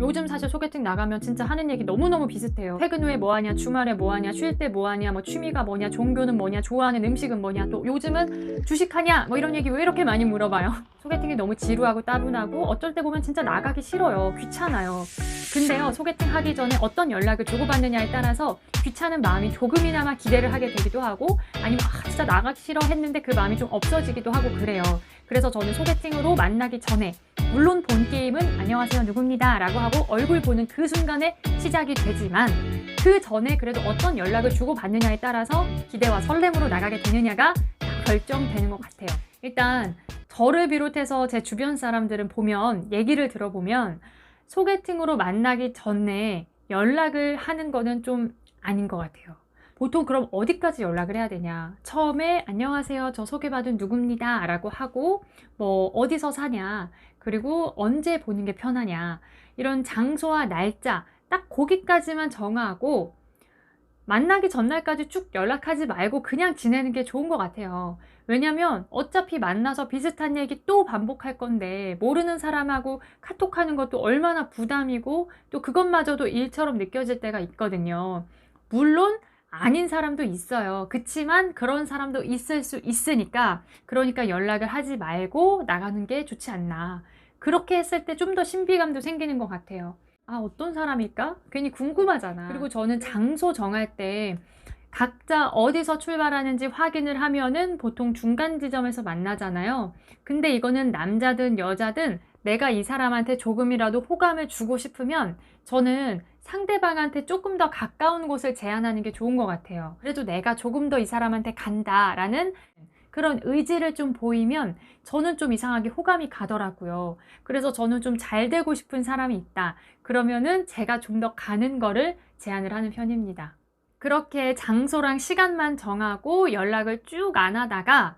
요즘 사실 소개팅 나가면 진짜 하는 얘기 너무너무 비슷해요. 퇴근 후에 뭐 하냐, 주말에 뭐 하냐, 쉴 때 뭐 하냐, 뭐 취미가 뭐냐, 종교는 뭐냐, 좋아하는 음식은 뭐냐, 또 요즘은 주식하냐, 뭐 이런 얘기 왜 이렇게 많이 물어봐요. 소개팅이 너무 지루하고 따분하고 어쩔 때 보면 진짜 나가기 싫어요. 귀찮아요. 근데요, 소개팅 하기 전에 어떤 연락을 주고받느냐에 따라서 귀찮은 마음이 조금이나마 기대를 하게 되기도 하고 아니면 아, 진짜 나가기 싫어 했는데 그 마음이 좀 없어지기도 하고 그래요. 그래서 저는 소개팅으로 만나기 전에 물론 본 게임은 안녕하세요 누굽니다 라고 하고 얼굴 보는 그 순간에 시작이 되지만 그 전에 그래도 어떤 연락을 주고받느냐에 따라서 기대와 설렘으로 나가게 되느냐가 다 결정되는 것 같아요. 일단 저를 비롯해서 제 주변 사람들은 보면 얘기를 들어보면 소개팅으로 만나기 전에 연락을 하는 거는 좀 아닌 것 같아요. 보통 그럼 어디까지 연락을 해야 되냐? 처음에 안녕하세요. 저 소개받은 누굽니다. 라고 하고 뭐 어디서 사냐? 그리고 언제 보는 게 편하냐? 이런 장소와 날짜 딱 거기까지만 정하고 만나기 전날까지 쭉 연락하지 말고 그냥 지내는 게 좋은 것 같아요. 왜냐면 어차피 만나서 비슷한 얘기 또 반복할 건데 모르는 사람하고 카톡하는 것도 얼마나 부담이고 또 그것마저도 일처럼 느껴질 때가 있거든요. 물론 아닌 사람도 있어요. 그치만 그런 사람도 있을 수 있으니까 그러니까 연락을 하지 말고 나가는 게 좋지 않나. 그렇게 했을 때 좀 더 신비감도 생기는 것 같아요. 아, 어떤 사람일까? 괜히 궁금하잖아. 그리고 저는 장소 정할 때 각자 어디서 출발하는지 확인을 하면은 보통 중간 지점에서 만나잖아요. 근데 이거는 남자든 여자든 내가 이 사람한테 조금이라도 호감을 주고 싶으면 저는 상대방한테 조금 더 가까운 곳을 제안하는 게 좋은 것 같아요. 그래도 내가 조금 더 이 사람한테 간다라는 그런 의지를 좀 보이면 저는 좀 이상하게 호감이 가더라고요. 그래서 저는 좀 잘 되고 싶은 사람이 있다. 그러면은 제가 좀 더 가는 거를 제안을 하는 편입니다. 그렇게 장소랑 시간만 정하고 연락을 쭉 안 하다가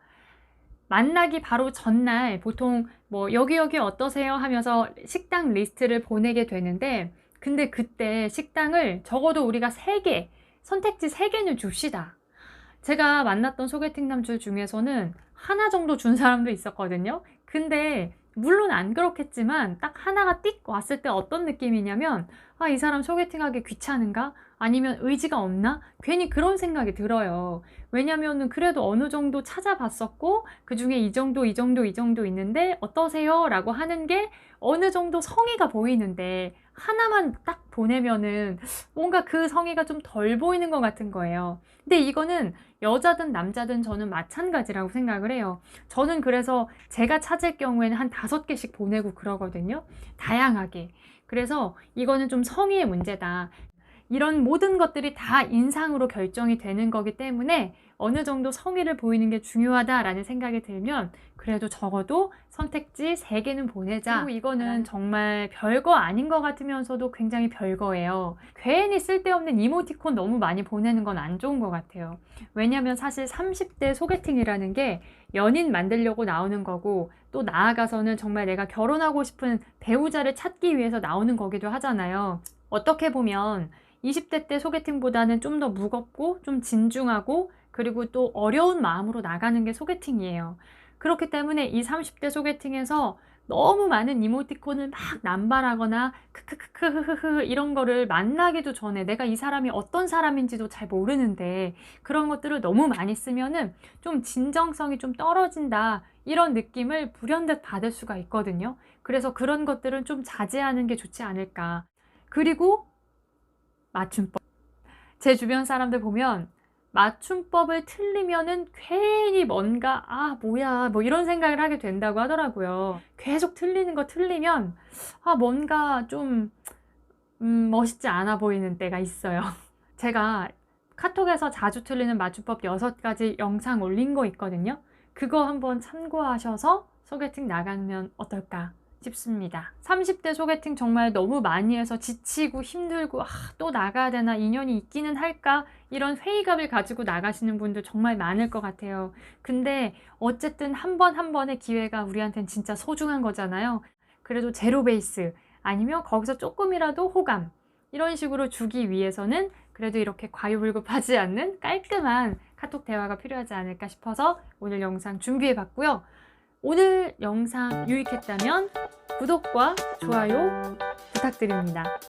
만나기 바로 전날 보통 뭐 여기 여기 어떠세요 하면서 식당 리스트를 보내게 되는데 근데 그때 식당을 적어도 우리가 3개, 선택지 3개는 줍시다. 제가 만났던 소개팅 남주 중에서는 하나 정도 준 사람도 있었거든요. 근데 물론 안 그렇겠지만 딱 하나가 띡 왔을 때 어떤 느낌이냐면 아, 이 사람 소개팅하기 귀찮은가? 아니면 의지가 없나? 괜히 그런 생각이 들어요. 왜냐면은 그래도 어느 정도 찾아봤었고 그 중에 이 정도, 이 정도, 이 정도 있는데 어떠세요? 라고 하는 게 어느 정도 성의가 보이는데 하나만 딱 보내면은 뭔가 그 성의가 좀 덜 보이는 것 같은 거예요. 근데 이거는 여자든 남자든 저는 마찬가지라고 생각을 해요. 저는 그래서 제가 찾을 경우에는 한 다섯 개씩 보내고 그러거든요. 다양하게. 그래서 이거는 좀 성의의 문제다. 이런 모든 것들이 다 인상으로 결정이 되는 거기 때문에 어느 정도 성의를 보이는 게 중요하다라는 생각이 들면 그래도 적어도 선택지 3개는 보내자. 그리고 이거는 정말 별거 아닌 것 같으면서도 굉장히 별거예요. 괜히 쓸데없는 이모티콘 너무 많이 보내는 건 안 좋은 것 같아요. 왜냐면 사실 30대 소개팅이라는 게 연인 만들려고 나오는 거고 또 나아가서는 정말 내가 결혼하고 싶은 배우자를 찾기 위해서 나오는 거기도 하잖아요. 어떻게 보면 20대 때 소개팅보다는 좀 더 무겁고 좀 진중하고 그리고 또 어려운 마음으로 나가는 게 소개팅이에요. 그렇기 때문에 이 30대 소개팅에서 너무 많은 이모티콘을 막 남발하거나 크크크크흐흐 이런 거를 만나기도 전에 내가 이 사람이 어떤 사람인지도 잘 모르는데 그런 것들을 너무 많이 쓰면은 좀 진정성이 좀 떨어진다 이런 느낌을 불현듯 받을 수가 있거든요. 그래서 그런 것들은 좀 자제하는 게 좋지 않을까. 그리고 맞춤법. 제 주변 사람들 보면 맞춤법을 틀리면은 괜히 뭔가 아 뭐야 뭐 이런 생각을 하게 된다고 하더라고요. 계속 틀리는 거 틀리면 아 뭔가 좀 음, 멋있지 않아 보이는 때가 있어요. 제가 카톡에서 자주 틀리는 맞춤법 6가지 영상 올린 거 있거든요. 그거 한번 참고하셔서 소개팅 나가면 어떨까 싶습니다. 30대 소개팅 정말 너무 많이 해서 지치고 힘들고 아, 또 나가야 되나 인연이 있기는 할까 이런 회의감을 가지고 나가시는 분들 정말 많을 것 같아요. 근데 어쨌든 한 번 한 번의 기회가 우리한테는 진짜 소중한 거잖아요. 그래도 제로 베이스 아니면 거기서 조금이라도 호감 이런 식으로 주기 위해서는 그래도 이렇게 과유불급하지 않는 깔끔한 카톡 대화가 필요하지 않을까 싶어서 오늘 영상 준비해 봤고요. 오늘 영상 유익했다면 구독과 좋아요 부탁드립니다.